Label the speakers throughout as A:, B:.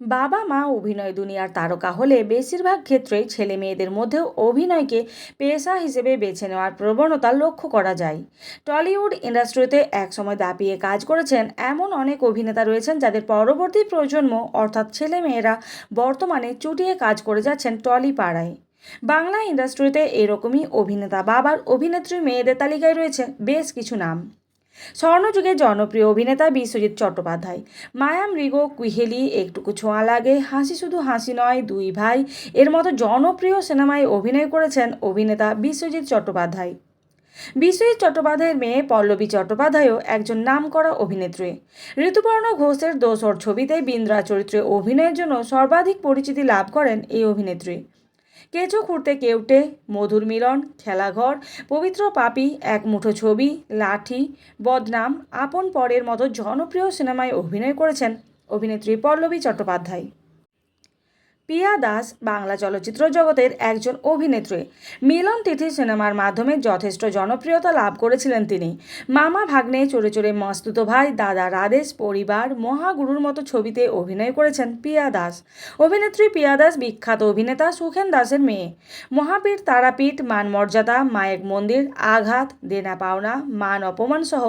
A: বাবা মা অভিনয় দুনিয়ার তারকা হলে বেশিরভাগ ক্ষেত্রেই ছেলে মেয়েদের মধ্যেও অভিনয়কে পেশা হিসেবে বেছে নেওয়ার প্রবণতা লক্ষ্য করা যায়। টলিউড ইন্ডাস্ট্রিতে একসময় দাপিয়ে কাজ করেছেন এমন অনেক অভিনেতা রয়েছেন যাদের পরবর্তী প্রজন্ম, অর্থাৎ ছেলে মেয়েরা বর্তমানে চুটিয়ে কাজ করে যাচ্ছেন টলি পাড়ায়। বাংলা ইন্ডাস্ট্রিতে এরকমই অভিনেতা বাবার অভিনেত্রী মেয়েদের তালিকায় রয়েছে বেশ কিছু নাম। স্বর্ণযুগের জনপ্রিয় অভিনেতা বিশ্বজিৎ চট্টোপাধ্যায়। মায়া মৃগ কুহেলি, একটুকু ছোঁয়া লাগে, হাসি শুধু হাসি নয়, দুই ভাই। এর মতো জনপ্রিয় সিনেমায় অভিনয় করেছেন অভিনেতা বিশ্বজিৎ চট্টোপাধ্যায়। বিশ্বজিৎ চট্টোপাধ্যায়ের মেয়ে পল্লবী চট্টোপাধ্যায়ও একজন নামকরা অভিনেত্রী। ঋতুপর্ণ ঘোষের দোসর ছবিতে বিন্দ্রা চরিত্রে অভিনয়ের জন্য সর্বাধিক পরিচিতি লাভ করেন এই অভিনেত্রী। কেঁচো খুঁড়তে কেউটে, মধুর মিলন, খেলাঘর, পবিত্র পাপি, এক মুঠো ছবি, লাঠি, বদনাম, আপন পরের মতো জনপ্রিয় সিনেমায় অভিনয় করেছেন অভিনেত্রী পল্লবী চট্টোপাধ্যায়। পিয়া দাস বাংলা চলচ্চিত্র জগতের একজন অভিনেত্রী। মিলন তিথি সিনেমার মাধ্যমে যথেষ্ট জনপ্রিয়তা লাভ করেছিলেন তিনি। মামা ভাগ্নে চড়ে চড়ে মস্তুত ভাই, দাদা রাদেশ, পরিবার, মহাগুরুর মতো ছবিতে অভিনয় করেছেন পিয়া দাস। অভিনেত্রী পিয়া দাস বিখ্যাত অভিনেতা সুখেন দাসের মেয়ে। মহাবীর তারাপীঠ, মান মর্যাদা মায়েক মন্দির, আঘাত, দেনা পাওনা, মান অপমান সহ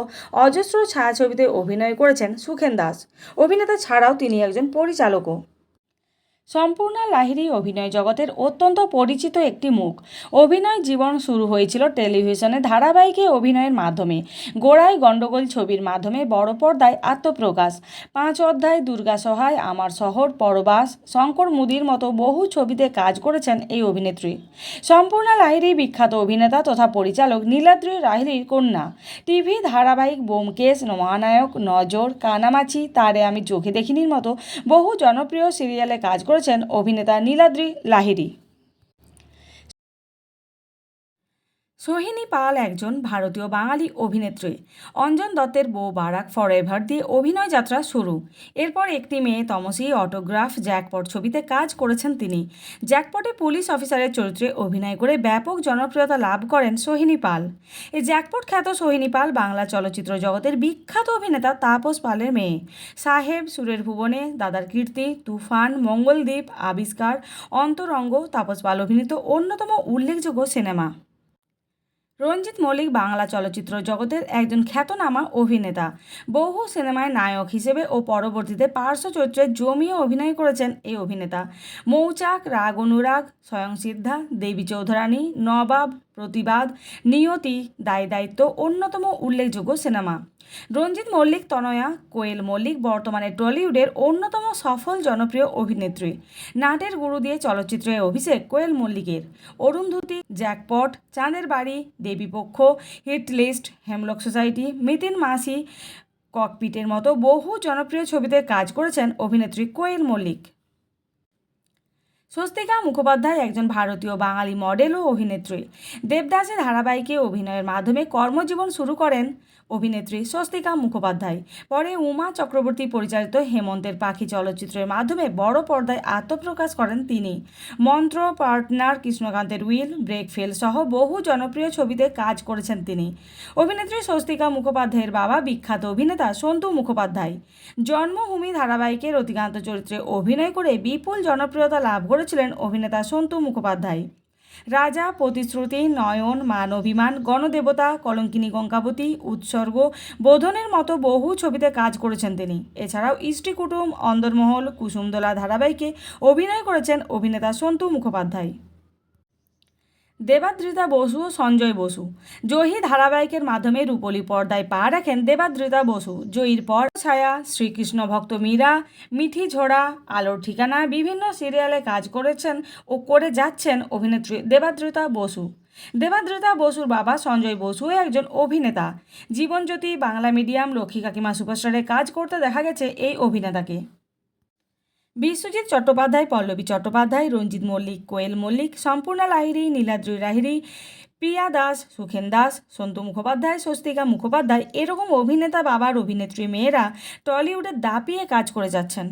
A: অজস্র ছায়াছবিতে অভিনয় করেছেন সুখেন দাস। অভিনেতা ছাড়াও তিনি একজন পরিচালকও। সম্পূর্ণা লাহিড়ী অভিনয় জগতের অত্যন্ত পরিচিত একটি মুখ। অভিনয় জীবন শুরু হয়েছিল টেলিভিশনে ধারাবাহিকে অভিনয়ের মাধ্যমে। গোড়ায় গণ্ডগোল ছবির মাধ্যমে বড় পর্দায় আত্মপ্রকাশ। পাঁচ অধ্যায় দুর্গা সহায়, আমার শহর, পরবাস, শঙ্কর মুদির মতো বহু ছবিতে কাজ করেছেন এই অভিনেত্রী। সম্পূর্ণা লাহিড়ী বিখ্যাত অভিনেতা তথা পরিচালক নীলাদ্রি লাহিড়ীর কন্যা। টিভি, ধারাবাহিক বোমকেশ মহানায়ক, নজর, কানামাছি, তারে আমি চোখে দেখিনির মতো বহু জনপ্রিয় সিরিয়ালে কাজ করেছেন অভিনেতা নীলাদ্রি লাহিড়ী। সোহিনী পাল একজন ভারতীয় বাঙালি অভিনেত্রী। অঞ্জন দত্তের বউ বারাক ফরএভার দিয়ে অভিনয় যাত্রা শুরু। এরপর একটি মেয়ে তমসি অটোগ্রাফ জ্যাকপট ছবিতে কাজ করেছেন তিনি। জ্যাকপটে পুলিশ অফিসারের চরিত্রে অভিনয় করে ব্যাপক জনপ্রিয়তা লাভ করেন সোহিনী পাল। এই জ্যাকপট খ্যাত সোহিনী পাল বাংলা চলচ্চিত্র জগতের বিখ্যাত অভিনেতা তাপস পালের মেয়ে। সাহেব, সুরের ভুবনে, দাদার কীর্তি, তুফান মঙ্গলদ্বীপ আবিষ্কার, অন্তরঙ্গ তাপস পাল অভিনীত অন্যতম উল্লেখযোগ্য সিনেমা। রঞ্জিত মল্লিক বাংলা চলচ্চিত্র জগতের একজন খ্যাতনামা অভিনেতা। বহু সিনেমায় নায়ক হিসেবে ও পরবর্তীতে পার্শ্ব চরিত্রে জমিয়ে অভিনয় করেছেন এই অভিনেতা। মৌচাক, রাগ অনুরাগ, স্বয়ং সিদ্ধা, দেবী চৌধুরানী, নবাব প্রতিবাদ, নিয়তি, দায় দায়িত্ব, অন্যতম উল্লেখযোগ্য সিনেমা। রঞ্জিত মল্লিক, তনয়া, কোয়েল মল্লিক বর্তমানে টলিউডের অন্যতম সফল জনপ্রিয় অভিনেত্রী। নাটের গুরু দিয়ে চলচ্চিত্রে অভিষেক কোয়েল মল্লিকের। অরুন্ধতী জ্যাকপট চাঁদের বাড়ি Debipaksha hit list, Hemlock Society, Mitin Mashi, ককপিটের মতো বহু জনপ্রিয় ছবিতে কাজ করেছেন অভিনেত্রী কোয়েল মল্লিক। স্বস্তিকা মুখোপাধ্যায় একজন ভারতীয় বাঙালি মডেল ও অভিনেত্রী। দেবদাসের ধারাবাহিকে অভিনয়ের মাধ্যমে কর্মজীবন শুরু করেন অভিনেত্রী স্বস্তিকা মুখোপাধ্যায়। পরে উমা চক্রবর্তী পরিচালিত হেমন্তের পাখি চলচ্চিত্রের মাধ্যমে বড় পর্দায় আত্মপ্রকাশ করেন তিনি। মন্ত্র পার্টনার কৃষ্ণকান্তের উইল, ব্রেক ফেল সহ বহু জনপ্রিয় ছবিতে কাজ করেছেন তিনি। অভিনেত্রী স্বস্তিকা মুখোপাধ্যায়ের বাবা বিখ্যাত অভিনেতা সন্তু মুখোপাধ্যায়। জন্মভূমি ধারাবাহিকের রতিকান্ত চরিত্রে অভিনয় করে বিপুল জনপ্রিয়তা লাভ করেছিলেন অভিনেতা সন্তু মুখোপাধ্যায়। রাজা, প্রতিশ্রুতি, নয়ন, মান, অভিমান, গণদেবতা, কলঙ্কিনী গঙ্গাবতী, উৎসর্গ, বোধনের মতো বহু ছবিতে কাজ করেছেন তিনি। এছাড়াও ইষ্টি কুটুম, অন্দরমহল, কুসুমদোলা ধারাবাহিকে অভিনয় করেছেন অভিনেতা সন্তু মুখোপাধ্যায়। দেবাদ্রিতা বসু ও সঞ্জয় বসু। জয়ী ধারাবাহিকের মাধ্যমে রূপলী পর্দায় পা রাখেন দেবাদ্রিতা বসু। জয়ীর পর ছায়া, শ্রীকৃষ্ণ ভক্ত মীরা, মিঠি ঝোড়া, আলোর ঠিকানা বিভিন্ন সিরিয়ালে কাজ করেছেন ও করে যাচ্ছেন অভিনেত্রী দেবাদ্রিতা বসু। দেবাদ্রিতা বসুর বাবা সঞ্জয় বসু একজন অভিনেতা। জীবনজ্যোতি, বাংলা মিডিয়াম, লক্ষ্মী কাকিমা সুপারস্টারে কাজ করতে দেখা গেছে এই অভিনেতাকে। বিশ্বজিৎ চট্টোপাধ্যায়, পল্লবী চট্টোপাধ্যায়, রঞ্জিত মল্লিক, কোয়েল মল্লিক, সম্পূর্ণা লাহিড়ি, নীলাদ্রি লাহিড়ি প্রিয়া দাস, সুখেন দাস সন্তু মুখোপাধ্যায়, স্বস্তিকা মুখোপাধ্যায়, এরকম অভিনেতা বাবার অভিনেত্রী মেয়েরা টলিউডে দাপিয়ে কাজ করে যাচ্ছেন।